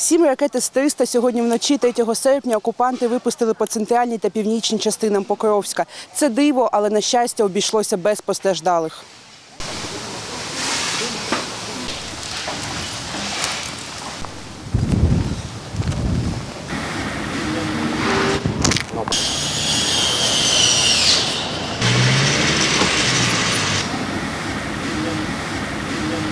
Сім ракет С-300 сьогодні вночі 3 серпня окупанти випустили по центральній та північній частинам Покровська. Це диво, але на щастя обійшлося без постраждалих.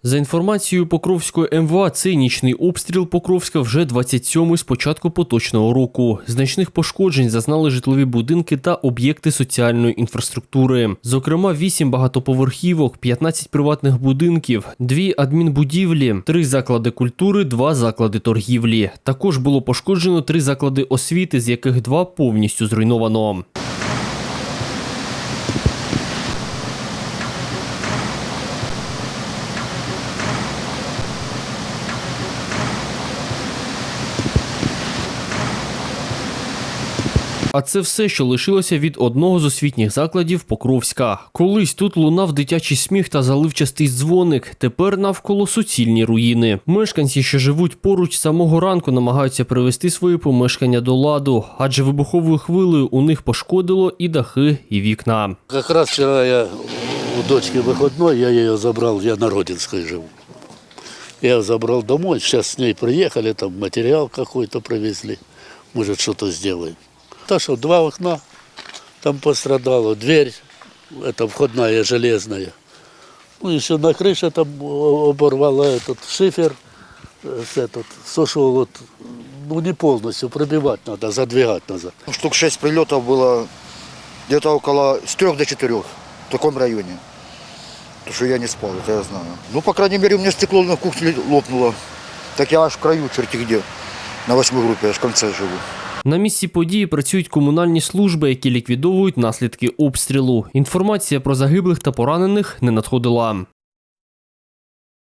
За інформацією Покровської МВА, цей нічний обстріл Покровська вже 27-й з початку поточного року. Значних пошкоджень зазнали житлові будинки та об'єкти соціальної інфраструктури. Зокрема, 8 багатоповерхівок, 15 приватних будинків, 2 адмінбудівлі, 3 заклади культури, 2 заклади торгівлі. Також було пошкоджено 3 заклади освіти, з яких 2 повністю зруйновано. А це все, що лишилося від одного з освітніх закладів Покровська. Колись тут лунав дитячий сміх та заливчастий дзвоник. Тепер навколо суцільні руїни. Мешканці, що живуть поруч з самого ранку, намагаються привести свої помешкання до ладу, адже вибуховою хвилею у них пошкодило і дахи, і вікна. Как раз вчера я у дочки выходной, я ее забрал, я на Родинской живу. Я ее забрал домой, сейчас с ней приехали, там материал какой-то привезли, может что-то сделаем. Так что два окна там пострадало, дверь, это входная железная. Ну, еще на крыше там оборвало этот шифер, э, этот, сошел вот, ну не полностью, пробивать надо, задвигать назад. Штук 6 прилетов было где-то около с 3 до 4 в таком районе. Потому что я не спал, это я знаю. Ну, по крайней мере, у меня стекло на кухне лопнуло. Так я аж в краю, черти где. На восьмой группе, аж в конце живу. На місці події працюють комунальні служби, які ліквідовують наслідки обстрілу. Інформація про загиблих та поранених не надходила.